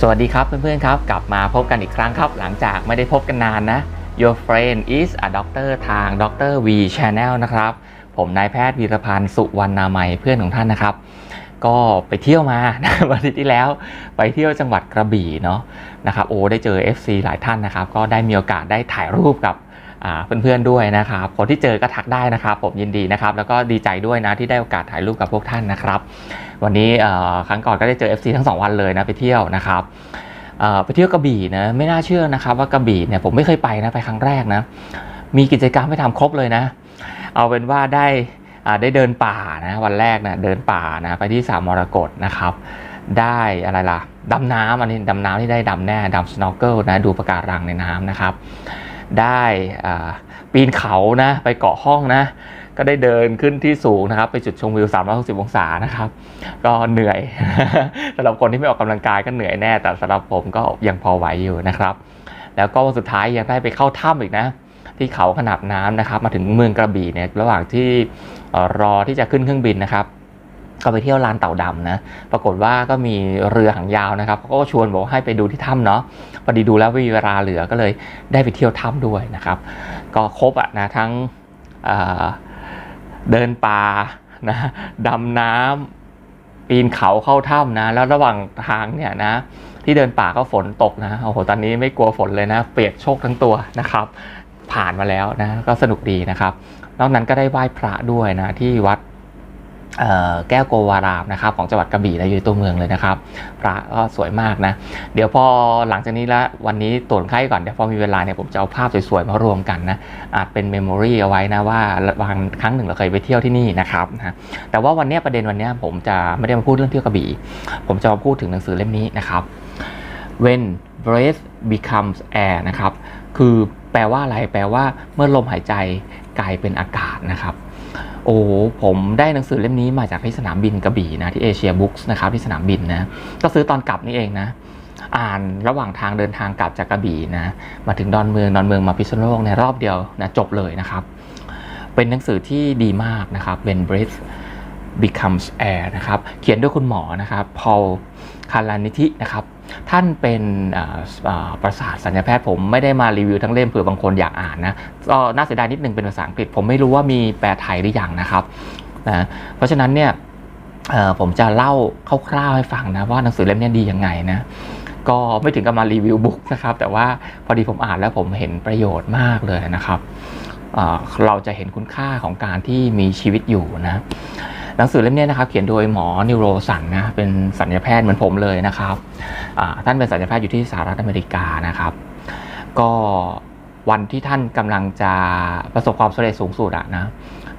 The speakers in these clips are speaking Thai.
สวัสดีครับเพื่อนๆครับ กลับมาพบกันอีกครั้งครับ หลังจากไม่ได้พบกันนานนะ Your friend is a doctor ทาง Dr. V Channel นะครับ ผมนายแพทย์วีรพันธ์สุวรรณามัยเพื่อนของท่านนะครับ ก็ไปเที่ยวมาวันที่แล้วไปเที่ยวจังหวัดกระบี่เนาะนะครับโอ้ได้เจอ FC หลายท่านนะครับ ก็ได้มีโอกาสได้ถ่ายรูปกับ เพื่อนๆด้วยนะครับคนที่เจอก็ทักได้นะครับผมยินดีนะครับ แล้วก็ดีใจด้วยนะที่ได้โอกาสถ่ายรูปกับพวกท่านนะครับ วันนี้ครั้งก่อนก็ได้เจอ FC ทั้งสองวันเลยนะไปเที่ยวนะครับไปเที่ยวกระบี่นะไม่น่าเชื่อนะครับว่ากระบี่เนี่ยผมไม่เคยไปนะไปครั้งแรกนะ มีกิจกรรมให้ทำครบเลยนะ เอาเป็นว่าได้ได้เดินป่านะวันแรกนะเดินป่านะไปที่สามมรกตนะครับ ได้อะไรล่ะดำน้ำอันนี้ดำน้ำที่ได้ดำแน่ดำสโนว์เกิลนะดูปะการังในน้ำนะครับ ได้ปีนเขานะไปเกาะห้องนะ ก็ได้เดินขึ้นที่สูงนะครับ ไปจุดชมวิว 360 องศานะครับ ก็เหนื่อยสำหรับคนที่ไม่ออกกำลังกายก็เหนื่อยแน่ แต่สำหรับผมก็ยังพอไหวอยู่นะครับ แล้วก็วันสุดท้ายยังได้ไปเข้าถ้ำอีกนะที่เขาขนาบน้ำนะครับ มาถึงเมืองกระบี่เนี่ยระหว่างที่รอที่จะขึ้นเครื่องบินนะครับ ก็ไปเที่ยวลานเต่าดำนะ ปรากฏว่าก็มีเรือหางยาวนะครับเขาก็ชวนบอกให้ไปดูที่ถ้ำเนาะ พอดีดูแล้วไม่มีเวลาเหลือก็เลยได้ไปเที่ยวถ้ำด้วยนะครับ ก็ครบอะนะทั้งเเดินป่านะดำน้ำปีนเขาเข้าถ้ำนะ แล้วระหว่างทางเนี่ยนะที่เดินป่าก็ฝนตกนะ โอ้โห ตอนนี้ไม่กลัวฝนเลยนะ เปียกโชกทั้งตัวนะครับ ผ่านมาแล้วนะ ก็สนุกดีนะครับ นอกนั้นก็ได้ไหว้พระด้วยนะที่วัด แก้วโกวารามนะครับของจังหวัดกระบี่นะอยู่ตัวเมืองเลยนะครับพระก็สวยมากนะ เดี๋ยวพอหลังจากนี้แล้ววันนี้ตรวจไข้ก่อนเดี๋ยวพอมีเวลาเนี่ยผมจะเอาภาพสวยๆมารวมกันนะอาจเป็นเมมโมรีเอาไว้นะว่าบางครั้งหนึ่งเราเคยไปเที่ยวที่นี่นะครับนะแต่ว่าวันนี้ประเด็นวันนี้ผมจะไม่ได้มาพูดเรื่องเที่ยวกระบี่ ผมจะมาพูดถึงหนังสือเล่มนี้นะครับ when breath becomes air นะครับคือแปลว่าอะไรแปลว่าเมื่อลมหายใจกลายเป็นอากาศนะครับ โอ้ผมได้หนังสือเล่มนี้มาจากที่สนามบินกระบี่นะที่เอเชียบุ๊กส์นะครับที่สนามบินนะก็ซื้อตอนกลับนี่เองนะ อ่านระหว่างทางเดินทางกลับจากกระบี่นะมาถึงดอนเมืองดอนเมืองมาพิษณุโลกในรอบเดียวนะจบเลยนะครับ เป็นหนังสือที่ดีมากนะครับ When Breath Becomes Air นะครับเขียนด้วยคุณหมอนะครับพอลคารานิธินะครับ ท่านเป็นประสาทสัญญาแพทย์ผมไม่ได้มารีวิวทั้งเล่มเผื่อบางคนอยากอ่านนะก็น่าเสียดายนิดนึงเป็นภาษาอังกฤษ ผมไม่รู้ว่ามีแปลไทยหรือยังนะครับนะเพราะฉะนั้นเนี่ยผมจะเล่าคร่าวๆให้ฟังนะว่าหนังสือเล่มนี้ดียังไงนะก็ไม่ถึงกับมารีวิวบุ๊กนะครับ แต่ว่าพอดีผมอ่านแล้วผมเห็นประโยชน์มากเลยนะครับ เราจะเห็นคุณค่าของการที่มีชีวิตอยู่นะ หนังสือเล่มนี้นะครับเขียนโดยหมอนิวโรสันนะเป็นสัญญาแพทย์เหมือนผมเลยนะครับท่านเป็นสัญญาแพทย์อยู่ที่สหรัฐอเมริกานะครับ ก็วันที่ท่านกำลังจะประสบความสำเร็จสูงสุดอะนะ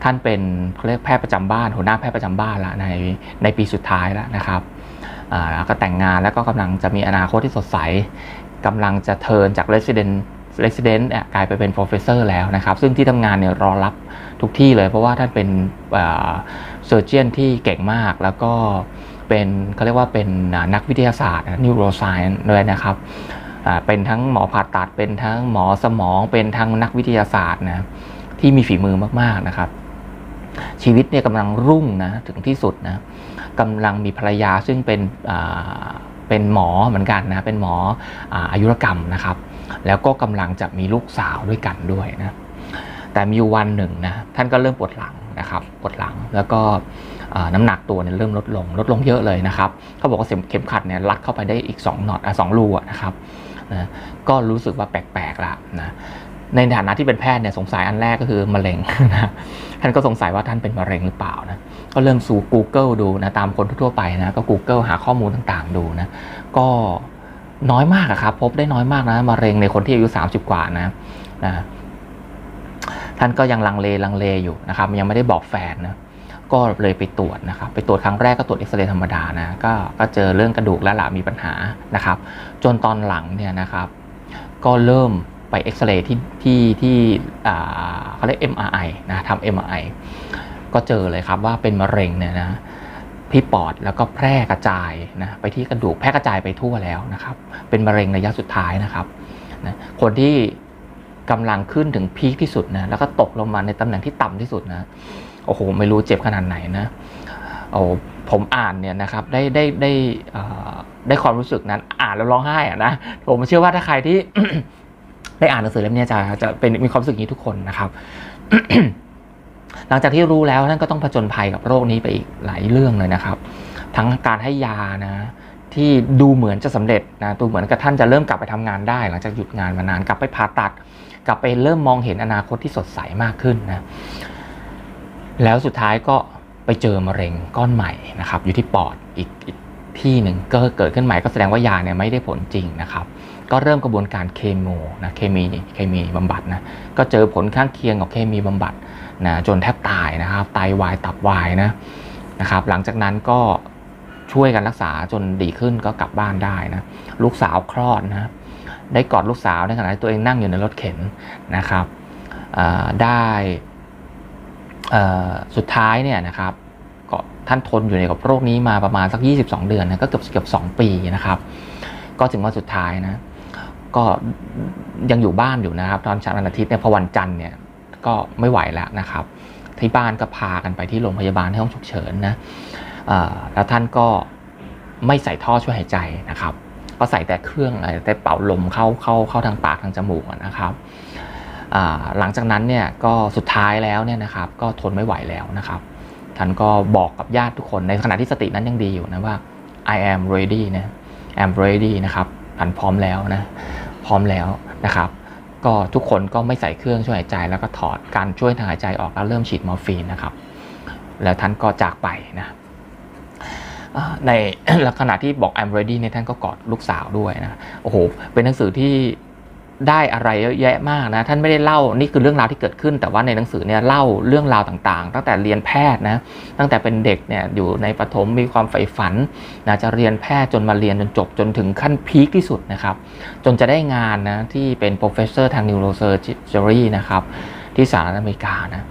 ท่านเป็นเขาเรียกแพทย์ประจำบ้านหัวหน้าแพทย์ประจำบ้านละในในปีสุดท้ายแล้วนะครับแล้วก็แต่งงานแล้วก็กำลังจะมีอนาคตที่สดใสกำลังจะเทินจาก resident resident กลายไปเป็น professor แล้วนะครับ ซึ่งที่ทำงานเนี่ยรอรับทุกที่เลย เพราะว่าท่านเป็นเซอร์เจียนที่เก่งมาก แล้วก็เป็นเขาเรียกว่าเป็นนักวิทยาศาสตร์ neuroscience ด้วยนะครับอ่าเป็นทั้งหมอผ่าตัด เป็นทั้งหมอสมอง เป็นทั้งนักวิทยาศาสตร์นะที่มีฝีมือมากๆนะครับ ชีวิตเนี่ยกำลังรุ่งนะถึงที่สุดนะกำลังมีภรรยาซึ่งเป็นอ่าเป็นหมอเหมือนกันนะเป็นหมออายุรกรรมนะครับ แล้วก็กำลังจะมีลูกสาวด้วยกันด้วยนะแต่มีวันหนึ่งนะท่านก็เริ่มปวดหลังนะครับปวดหลังแล้วก็น้ำหนักตัวเนี่ยเริ่มลดลงลดลงเยอะเลยนะครับเขาบอกว่าเข็มขัดเนี่ยรัดเข้าไปได้อีก2น็อตอะสองรูอะนะครับนะก็รู้สึกว่าแปลกๆละนะในฐานะที่เป็นแพทย์เนี่ยสงสัยอันแรกก็คือมะเร็งนะท่านก็สงสัยว่าท่านเป็นมะเร็งหรือเปล่านะก็เริ่มสู่ Google ดูนะตามคนทั่วไปนะก็ Google หาข้อมูลต่างๆดูนะก็ น้อยมากอะครับ พบได้น้อยมากนะมะเร็งในคนที่อายุ 30 กว่านะนะท่านก็ยังลังเลลังเลอยู่นะครับยังไม่ได้บอกแฟนนะก็เลยไปตรวจนะครับ ไปตรวจครั้งแรกก็ตรวจเอ็กซเรย์ธรรมดานะก็ก็เจอเรื่องกระดูกและหละมีปัญหานะครับ จนตอนหลังเนี่ยนะครับ ก็เริ่มไปเอ็กซเรย์ที่ที่ที่เขาเรียก MRI นะทำ MRI ก็เจอเลยครับว่าเป็นมะเร็งเนี่ยนะ ที่ปอดแล้วก็แพร่กระจายนะไปที่กระดูกแพร่กระจายไปทั่วแล้วนะครับ เป็นมะเร็งระยะสุดท้ายนะครับนะคนที่กำลังขึ้นถึงพีคที่สุดนะแล้วก็ตกลงมาในตำแหน่งที่ต่ำที่สุดนะโอ้โหไม่รู้เจ็บขนาดไหนนะโอ้ผมอ่านเนี่ยนะครับได้ได้ได้ได้ความรู้สึกนั้นอ่านแล้วร้องไห้อะนะผมเชื่อว่าถ้าใครที่ได้อ่านหนังสือเล่มนี้จะจะเป็นมีความรู้สึกนี้ทุกคนนะครับ หลังจากที่รู้แล้วท่านก็ต้องผจญภัยกับโรคนี้ไปอีกหลายเรื่องเลยนะครับ ทั้งการให้ยานะที่ดูเหมือนจะสำเร็จนะดูเหมือนกับท่านจะเริ่มกลับไปทำงานได้ หลังจากหยุดงานมานานกลับไปผ่าตัด กลับไปเริ่มมองเห็นอนาคตที่สดใสมากขึ้นนะแล้วสุดท้ายก็ไปเจอมะเร็งก้อนใหม่นะครับ อยู่ที่ปอดอีกอกที่หนึ่งก็เกิดขึ้นใหม่ก็แสดงว่ายาเนี่ยไม่ได้ผลจริงนะครับ ก็เริ่มกระบวนการเคมีนะเคมีเคมีบำบัดนะก็เจอผลข้างเคียงของเคมีบำบัด นะจนแทบตายนะครับ ไตวายตับวายนะนะครับ หลังจากนั้นก็ช่วยกันรักษาจนดีขึ้นก็กลับบ้านได้นะลูกสาวคลอดนะได้กอดลูกสาวในขณะที่ตัวเองนั่งอยู่ในรถเข็นนะครับได้สุดท้ายเนี่ยนะครับก็ท่านทนอยู่ในกับโรคนี้มาประมาณสัก 22 เดือนนะก็เกือบเกือบ2ปีนะครับ ก็ถึงวันสุดท้ายนะก็ยังอยู่บ้านอยู่นะครับ ตอนเช้าวันอาทิตย์เนี่ยพอวันจันทร์เนี่ย ก็ไม่ไหวแล้วนะครับ ที่บ้านก็พากันไปที่โรงพยาบาลที่ห้องฉุกเฉินนะแล้วท่านก็ไม่ใส่ท่อช่วยหายใจนะครับ ก็ใส่แต่เครื่องอะไรแต่เป่าลมเข้าเข้าเข้าทางปากทางจมูกนะครับหลังจากนั้นเนี่ยก็สุดท้ายแล้วเนี่ยนะครับก็ทนไม่ไหวแล้วนะครับ ท่านก็บอกกับญาติทุกคนในขณะที่สตินั้นยังดีอยู่นะว่า I am ready นะ am ready นะครับพันพร้อมแล้วนะพร้อมแล้วนะครับ ก็ทุกคนก็ไม่ใส่เครื่องช่วยหายใจ แล้วก็ถอดการช่วยทางหายใจออกแล้วเริ่มฉีดมอร์ฟีนนะครับ แล้วท่านก็จากไปนะในลักษณะที่บอก I'm ready เนี่ยท่านก็กอดลูกสาวด้วยนะ โอ้โห เป็นหนังสือที่ ได้อะไรเยอะแยะมากนะท่านไม่ได้เล่านี่คือเรื่องราวที่เกิดขึ้น แต่ว่าในหนังสือเนี่ยเล่าเรื่องราวต่างๆ ตั้งแต่เรียนแพทย์นะตั้งแต่เป็นเด็กเนี่ยอยู่ในประถมมีความใฝ่ฝันนะจะเรียนแพทย์จนมาเรียนจนจบจนถึงขั้นพีคที่สุดนะครับจนจะได้งานนะที่เป็น professor ทาง neurosurgery นะครับที่สหรัฐอเมริกานะ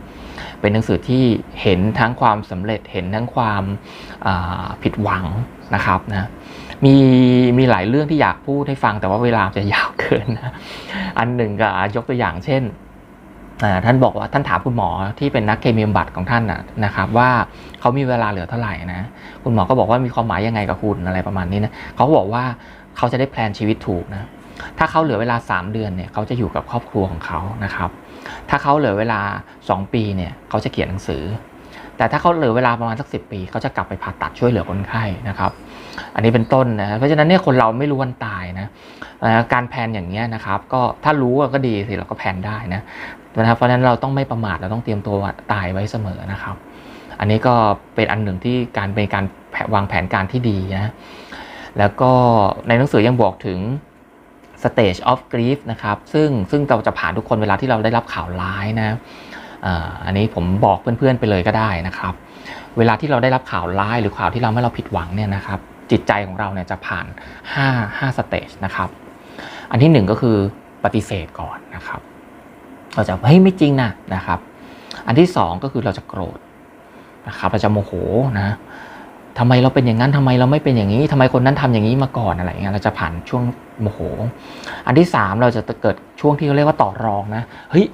เป็นหนังสือที่เห็นทั้งความสำเร็จเห็นทั้งความาผิดหวังนะครับนะมีมีหลายเรื่องที่อยากพูดให้ฟังแต่ว่าเวลาจะยาวเกินนะอันหนึ่งก็ยกตัวอย่างเช่นท่านบอกว่าท่านถามคุณหมอที่เป็นนักเคมีบำบัดของท่านนะนะครับว่าเขามีเวลาเหลือเท่าไหร่นะคุณหมอก็บอกว่ามีความหมายยังไงกับคุณอะไรประมาณนี้นะเขาบอกว่าเขาจะได้แพลนชีวิตถูกนะ ถ้าเขาเหลือเวลา 3 เดือนเนี่ยเขาจะอยู่กับครอบครัวของเขานะครับ ถ้าเขาเหลือเวลา 2 ปีเนี่ยเขาจะเขียนหนังสือ แต่ถ้าเขาเหลือเวลาประมาณสักสิปีเขาจะกลับไปผ่าตัดช่วยเหลือคนไข้นะครับ อันนี้เป็นต้นนะเพราะฉะนั้นเนี่ยคนเราไม่รู้วันตายนะการแพนอย่างเงี้ยนะครับ ก็ถ้ารู้ก็ดีสิเราก็แพนได้นะนะครับเพราะฉะนั้นเราต้องไม่ประมาทเราต้องเตรียมตัวตายไว้เสมอนะครับ อันนี้ก็เป็นอันหนึ่งที่การเป็นการวางแผนการที่ดีนะแล้วก็ในหนังสือยังบอกถึง stage of grief นะครับ ซึ่งซึ่งเราจะผ่านทุกคนเวลาที่เราได้รับข่าวร้ายนะอันนี้ผมบอกเพื่อนๆไปเลยก็ได้นะครับ เวลาที่เราได้รับข่าวร้ายหรือข่าวที่เราไม่เราผิดหวังเนี่ยนะครับ จิตใจของเราเนี่ยจะผ่าน5 5สเตจนะครับ อันที่หนึ่งก็คือปฏิเสธก่อนนะครับ เราจะเฮ้ยไม่จริงนะนะครับ อันที่สองก็คือเราจะโกรธนะครับ เราจะโมโหนะ ทำไมเราเป็นอย่างนั้นทำไมเราไม่เป็นอย่างนี้ทำไมคนนั้นทำอย่างนี้มาก่อนอะไรอย่างเงี้ยเราจะผ่านช่วงโมโห อันที่สามเราจะเกิดช่วงที่เขาเรียกว่าต่อรองนะเฮ้ย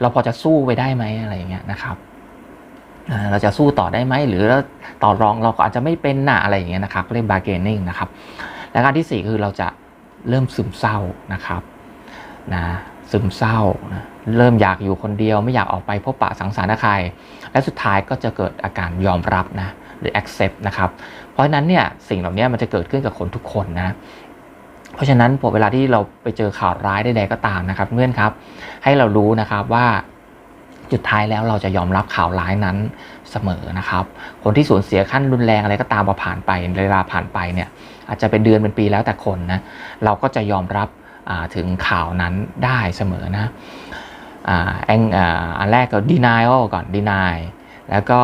เราพอจะสู้ไปได้ไหมอะไรอย่างเงี้ยนะครับเราจะสู้ต่อได้ไหมหรือต่อรองเราก็อาจจะไม่เป็นหน้าอะไรอย่างเงี้ยนะครับเรียก bargaining นะครับและการที่สี่คือเราจะเริ่มซึมเศร้านะครับนะซึมเศร้านะเริ่มอยากอยู่คนเดียวไม่อยากออกไปพบปะสังสรรค์ใครและสุดท้ายก็จะเกิดอาการยอมรับนะ หรือ accept นะครับ เพราะฉะนั้นเนี่ยสิ่งเหล่านี้มันจะเกิดขึ้นกับคนทุกคนนะ เพราะฉะนั้นพอเวลาที่เราไปเจอข่าวร้ายใดๆก็ตามนะครับเพื่อนครับ ให้เรารู้นะครับว่าจุดท้ายแล้วเราจะยอมรับข่าวร้ายนั้นเสมอนะครับ คนที่สูญเสียขั้นรุนแรงอะไรก็ตามพอผ่านไปเวลาผ่านไปเนี่ยอาจจะเป็นเดือนเป็นปีแล้วแต่คนนะเราก็จะยอมรับถึงข่าวนั้นได้เสมอนะอ่าแองอันแรกก็ denial ก่อน deny แล้วก็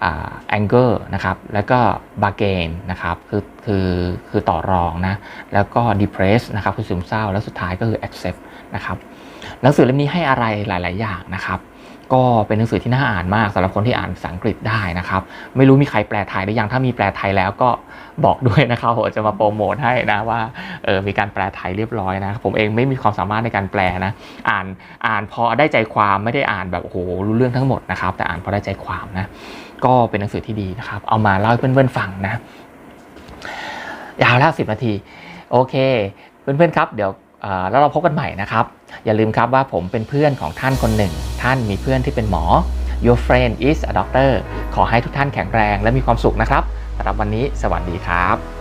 แอ่า anger นะครับแล้วก็ bargain นะครับคือคือคือต่อรองนะแล้วก็ depress นะครับคือซึมเศร้าแล้วสุดท้ายก็คือ accept นะครับหนังสือเล่มนี้ให้อะไรหลาย ๆ อย่างนะครับก็เป็นหนังสือที่น่าอ่านมากสำหรับคนที่อ่านภาษาอังกฤษได้นะครับ ไม่รู้มีใครแปลไทยหรือยังถ้ามีแปลไทยแล้วก็บอกด้วยนะครับผมจะมาโปรโมทให้นะว่าเออมีการแปลไทยเรียบร้อยนะผมเองไม่มีความสามารถในการแปลนะอ่านอ่านพอได้ใจความไม่ได้อ่านแบบโอ้โหรู้เรื่องทั้งหมดนะครับ แต่อ่านพอได้ใจความนะ ก็เป็นหนังสือที่ดีนะครับ เอามาเล่าให้เพื่อนๆฟังนะ ยาวแล้วสินาที โอเค เพื่อนๆครับ เดี๋ยวแล้วเราพบกันใหม่นะครับ อย่าลืมครับว่าผมเป็นเพื่อนของท่านคนหนึ่ง ท่านมีเพื่อนที่เป็นหมอ Your friend is a doctor ขอให้ทุกท่านแข็งแรงและมีความสุขนะครับสำหรับวันนี้สวัสดีครับ